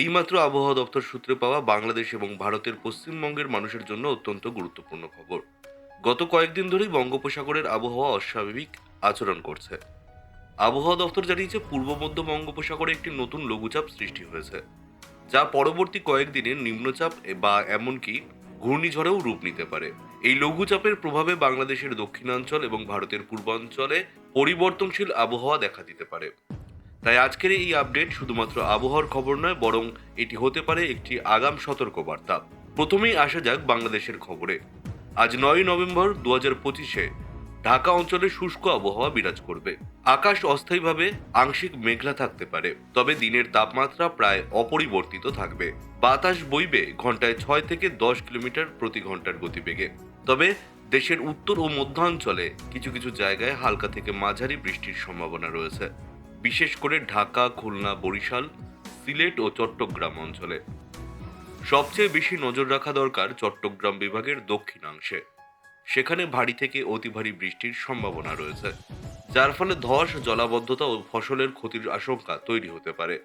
এইমাত্র আবহাওয়া দপ্তর সূত্রে পাওয়া বাংলাদেশ এবং ভারতের পশ্চিমবঙ্গের মানুষের জন্য অত্যন্ত গুরুত্বপূর্ণ খবর। গত কয়েকদিন ধরেই বঙ্গোপসাগরের আবহাওয়া অস্বাভাবিক আচরণ করছে। আবহাওয়া দপ্তর জানিয়েছে, পূর্ব মধ্য বঙ্গোপসাগরে একটি নতুন লঘুচাপ সৃষ্টি হয়েছে, যা পরবর্তী কয়েকদিনে নিম্নচাপ বা এমনকি ঘূর্ণিঝড়েও রূপ নিতে পারে। এই লঘুচাপের প্রভাবে বাংলাদেশের দক্ষিণাঞ্চল এবং ভারতের পূর্বাঞ্চলে পরিবর্তনশীল আবহাওয়া দেখা দিতে পারে। তাই আজকের এই আপডেট শুধুমাত্র আবহাওয়ার খবর নয়, বরং এটি হতে পারে একটি আগাম সতর্কবার্তা। প্রথমেই আসা যাক বাংলাদেশের খবরে। আজ নয় নভেম্বর দু হাজার পঁচিশে ঢাকা অঞ্চলে শুষ্ক আবহাওয়া বিরাজ করবে। আকাশ অস্থায়ীভাবে আংশিক মেঘলা থাকতে পারে, তবে দিনের তাপমাত্রা প্রায় অপরিবর্তিত থাকবে। বাতাস বইবে ঘন্টায় ছয় থেকে দশ কিলোমিটার প্রতি ঘণ্টার গতিবেগে। তবে দেশের উত্তর ও মধ্যাঞ্চলে কিছু কিছু জায়গায় হালকা থেকে মাঝারি বৃষ্টির সম্ভাবনা রয়েছে। বিশেষ করে ঢাকা, খুলনা, বরিশাল, সিলেট ও চট্টগ্রাম অঞ্চলে। সবচেয়ে বেশি নজর রাখা দরকার চট্টগ্রাম বিভাগের দক্ষিণাংশে। সেখানে ভারী থেকে অতি ভারী বৃষ্টির সম্ভাবনা রয়েছে, যার ফলে ধস, জলাবদ্ধতা ও ফসলের ক্ষতির আশঙ্কা তৈরি হতে পারে।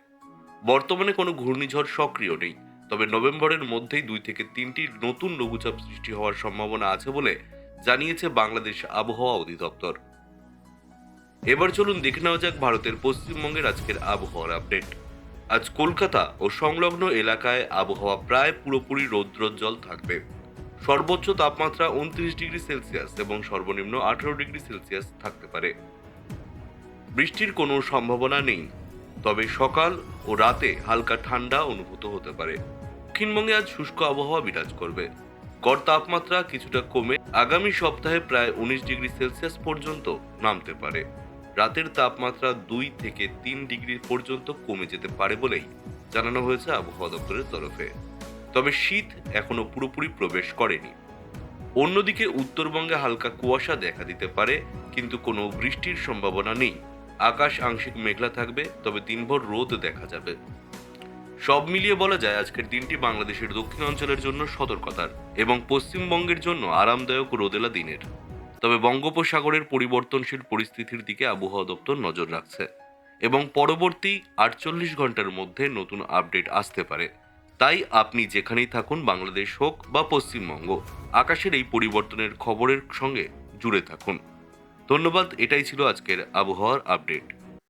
বর্তমানে কোনো ঘূর্ণিঝড় সক্রিয় নেই, তবে নভেম্বরের মধ্যেই দুই থেকে তিনটি নতুন লঘুচাপ সৃষ্টি হওয়ার সম্ভাবনা আছে বলে জানিয়েছে বাংলাদেশ আবহাওয়া অধিদপ্তর। এবার চলুন দেখে নেওয়া যাক ভারতের পশ্চিমবঙ্গের আজকের আবহাওয়ার আপডেট। আজ কলকাতা ও সংলগ্ন এলাকায় আবহাওয়া প্রায় পুরোপুরি রৌদ্রোজ্জ্বল থাকবে। সর্বোচ্চ তাপমাত্রা উনত্রিশ ডিগ্রি সেলসিয়াস এবং সর্বনিম্ন আঠারো ডিগ্রি সেলসিয়াস থাকতে পারে। বৃষ্টির কোনো সম্ভাবনা নেই, তবে সকাল ও রাতে হালকা ঠান্ডা অনুভূত হতে পারে। দক্ষিণবঙ্গে আজ শুষ্ক আবহাওয়া বিরাজ করবে। গড় তাপমাত্রা কিছুটা কমে আগামী সপ্তাহে প্রায় উনিশ ডিগ্রি সেলসিয়াস পর্যন্ত নামতে পারে। রাতের তাপমাত্রা দুই থেকে তিন ডিগ্রি পর্যন্ত কমে যেতে পারে বলেই জানানো হয়েছে আবহাওয়া দপ্তরের তরফে। তবে শীত এখনও পুরোপুরি প্রবেশ করেনি। অন্যদিকে উত্তরবঙ্গে হালকা কুয়াশা দেখা দিতে পারে, কিন্তু কোনো বৃষ্টির সম্ভাবনা নেই। আকাশ আংশিক মেঘলা থাকবে, তবে দিনভর রোদ দেখা যাবে। সব মিলিয়ে বলা যায় আজকের দিনটি বাংলাদেশের দক্ষিণ অঞ্চলের জন্য সতর্কতার এবং পশ্চিমবঙ্গের জন্য আরামদায়ক রোদেলা দিনের। তবে বঙ্গোপসাগরের পরিবর্তনশীল পরিস্থিতির দিকে আবহাওয়া দপ্তর নজর রাখছে এবং পরবর্তী আটচল্লিশ ঘণ্টার মধ্যে নতুন আপডেট আসতে পারে। তাই আপনি যেখানেই থাকুন, বাংলাদেশ হোক বা পশ্চিমবঙ্গ, আকাশের এই পরিবর্তনের খবরের সঙ্গে জুড়ে থাকুন। ধন্যবাদ, এটাই ছিল আজকের আবহাওয়ার আপডেট।